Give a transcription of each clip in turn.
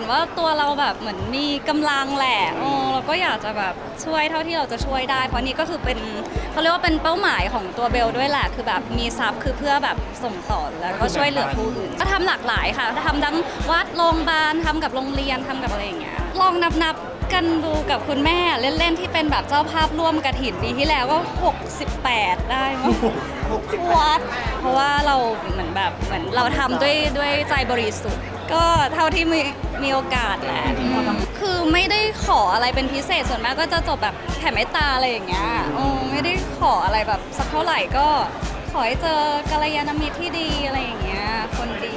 นว่าตัวเราแบบเหมือนมีกำลังแหละโอ้เราก็อยากจะแบบช่วยเท่าที่เราจะช่วยได้ เพราะนี่ก็คือเป็นเขาเรียกว่าเป็นเป้าหมายของตัวเบลด้วยแหละ คือแบบมีทรัพย์คือเพื่อแบบส่งต่อแล้วก็ช่วยเหลือผู้อื่น ก็ทำหลากหลายค่ะทำทั้งวัดโรงพยาบาลทำกับโรงเรียนทำกับอะไรอย่างเงี้ยลองนับนับ กันดูกับคุณแม่เล่นๆที่เป็นแบบเจ้าภาพร่วมกระถินปีที่แล้วก็ 68 ได้มั้งวัด เพราะว่าเราเหมือนแบบเหมือนเราทำด้วยด้วยใจบริสุทธิ์ ก็เท่าที่มีมีโอกาสแหละคือไม่ได้ขออะไรเป็นพิเศษส่วนมากก็จะจบแบบแผ่เมตตาอะไรอย่างเงี้ยโอ้ไม่ได้ขออะไรแบบสักเท่าไหร่ก็ขอให้เจอกัลยาณมิตรที่ดีอะไรอย่างเงี้ยคนดี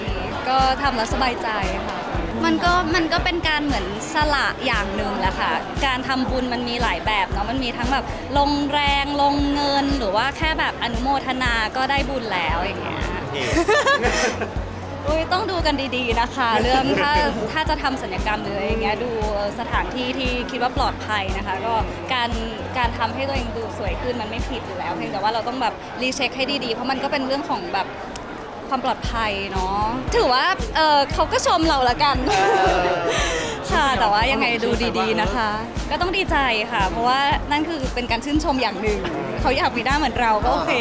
ก็ทำแล้วสบายใจค่ะ มันก็มันก็เป็นการเหมือนสละอย่างหนึ่งแหละค่ะ การทำบุญมันมีหลายแบบเนาะ มันมีทั้งแบบลงแรงลงเงินหรือว่าแค่แบบอนุโมทนาก็ได้บุญแล้วอย่างเงี้ยอุ้ยต้องดูกันดีๆนะคะ เรื่องถ้าถ้าจะทำศัลยกรรมหรืออะไรอย่างเงี้ยดูสถานที่ที่คิดว่าปลอดภัยนะคะ ก็การการทำให้ตัวเองดูสวยขึ้นมันไม่ผิดอยู่แล้วเพียงแต่ว่าเราต้องแบบรีเช็คให้ดีๆ เพราะมันก็เป็นเรื่องของแบบ ความปลอดภัยเนาะถือว่าเออเขาก็ชมเราละกัน ค่ะแต่ว่ายังไงดูดีๆนะคะ ก็ต้องดีใจค่ะ เพราะว่านั่นคือเป็นการชื่นชมอย่างหนึ่งเขาอยากมีหน้าเหมือนเราก็โอเค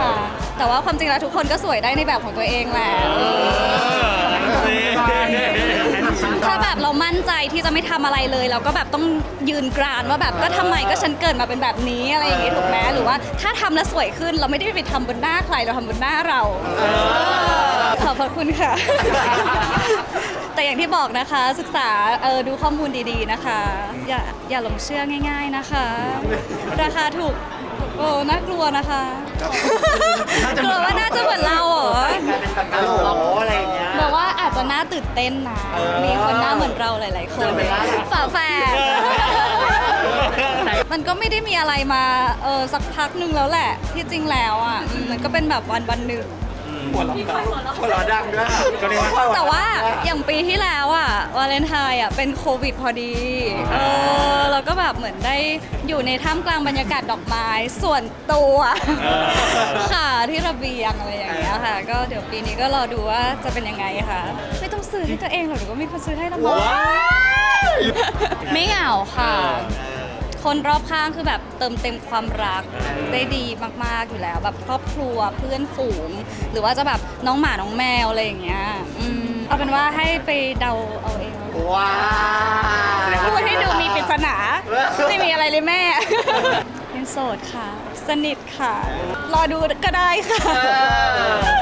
ค่ะ แต่ว่าความจริงแล้วทุกคนก็สวยได้ในแบบของตัวเองแหละถ้าแบบเรา มั่นใจที่จะไม่ทำอะไรเลย เราก็แบบต้องยืนกรานว่าแบบก็ทำไมก็ฉันเกิดมาเป็นแบบนี้อะไรอย่างงี้ถูกไหมหรือว่าถ้าทำแล้วสวยขึ้นเราไม่ได้ไปทำบนหน้าใครเราทำบนหน้าเราขอบพระคุณค่ะ แต่อย่างที่บอกนะคะศึกษาเออดูข้อมูลดีๆนะคะ อย่าอย่าหลงเชื่อง่าย ๆนะคะ ราคาถูกโอ้น่ากลัวนะคะกลัวว่าน่าจะเหมือนเราเหรอกลายเป็นตะกะโหลอะไรอย่างเงี้ย ตื่นเต้นนะ มีคนหน้าเหมือนเราหลาย ๆ คนเจอเบลล่าฝาแฝดมันก็ไม่ได้มีอะไรมาเออสักพักหนึ่งแล้วแหละ ที่จริงแล้วอะอืมมันก็เป็นแบบวันวันหนึ่ง หัวเราะหัวเราะดังด้วยก็เรียกว่าแต่ว่าอย่างปีที่แล้วอะวาเลนไทน์อะเป็นโควิดพอดีเออเราก็แบบเหมือนได้อยู่ในท่ามกลางบรรยากาศดอกไม้ส่วนตัวค่ะที่ระเบียงอะไรอย่างเงี้ยค่ะ ก็เดี๋ยวปีนี้ก็รอดูว่าจะเป็นยังไงค่ะ ไม่ต้องซื้อให้ตัวเองหรอกเดี๋ยวก็มีคนซื้อให้ละมั้งไม่เหงาค่ะ คนรอบข้างคือแบบเติมเต็มความรักได้ดีมากๆอยู่แล้ว แบบครอบครัวเพื่อนฝูง หรือว่าจะแบบน้องหมาน้องแมวอะไรอย่างเงี้ยอืมเอาเป็นว่าให้ไปเดาเอาเองว้าพูดให้ดูมีปริศนา ไม่มีอะไรเลยแม่ ยังโสดค่ะ สนิทค่ะ รอดูก็ได้ค่ะเออ